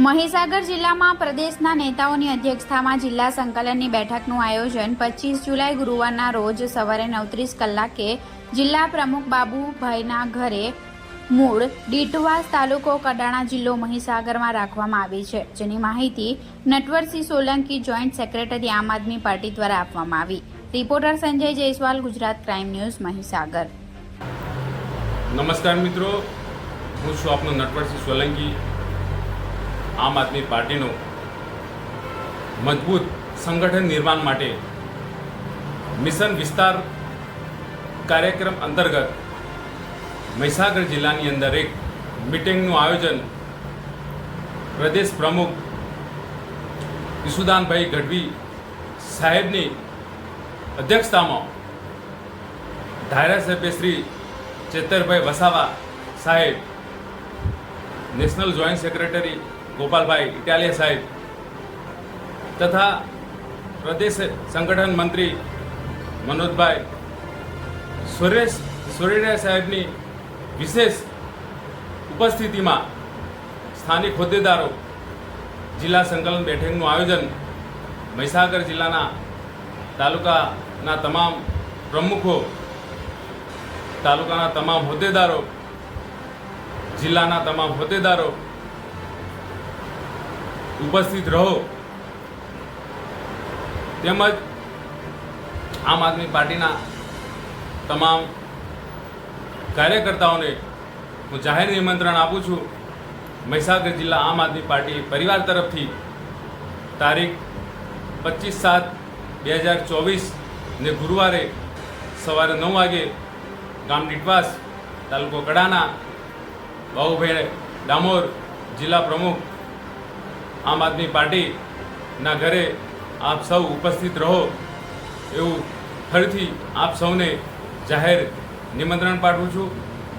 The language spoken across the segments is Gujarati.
મહીસાગર જિલ્લામાં પ્રદેશના નેતાઓની અધ્યક્ષતામાં જિલ્લા સંકલનની બેઠકનું આયોજન પચીસ જુલાઈ ગુરુવારના રોજ સવારે નવત્રીસ કલાકે જિલ્લા પ્રમુખ બાબુભાઈના ઘરે મૂળ ડીટવાસ તાલુકો કડાણા જિલ્લો મહીસાગરમાં રાખવામાં આવી છે, જેની માહિતી નટવરસિંહ સોલંકી જોઈન્ટ સેક્રેટરી આમ આદમી પાર્ટી દ્વારા આપવામાં આવી. Reporter Sanjay Jaiswal, Gujarat crime news, Mahisagar. નમસ્કાર મિત્રો, હું છું આપનો નટવરસિંહ સોલંકી. આમ આદમી પાર્ટીનો મજબૂત સંગઠન નિર્માણ માટે મિશન વિસ્તાર કાર્યક્રમ અંતર્ગત મહીસાગર જિલ્લાની અંદર એક મિટિંગનું આયોજન પ્રદેશ પ્રમુખ ઈસુદાનભાઈ ગઢવી સાહેબની અધ્યક્ષતામાં ધારાસભ્ય શ્રી ચેતરભાઈ વસાવા સાહેબ, national joint secretary Gopalbhai Italia સાહેબ તથા પ્રદેશ સંગઠન મંત્રી મનોજભાઈ સુરેશ સુરેડિયા સાહેબની વિશેષ ઉપસ્થિતિમાં સ્થાનિક હોદ્દેદારો જિલ્લા સંકલન બેઠકનું આયોજન મહીસાગર જિલ્લાના તાલુકાના તમામ પ્રમુખો, તાલુકાના તમામ હોદ્દેદારો, જિલ્લાના તમામ હોદ્દેદારો ઉપસ્થિત રહો. તેમજ આમ આદમી પાર્ટીના તમામ કાર્યકર્તાઓને હું જાહેર નિમંત્રણ આપું છું. મહીસાગર જિલ્લા આમ આદમી પાર્ટી પરિવાર તરફથી તારીખ પચીસ સાત બે હજાર ચોવીસ ને ગુરુવારે સવારે નવ વાગે ગામ ડીટવાસ તાલુકો કડાના બાહુભાઈ ડામોર જિલ્લા પ્રમુખ આમ આદમી પાર્ટીના ઘરે આપ સૌ ઉપસ્થિત રહો એવું ફરીથી આપ સૌને જાહેર નિમંત્રણ પાઠવું છું.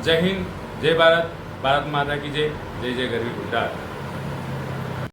જય હિન્દ, જય ભારત ભારત માતા કી જય જય જય ગરવી ગુજરાત.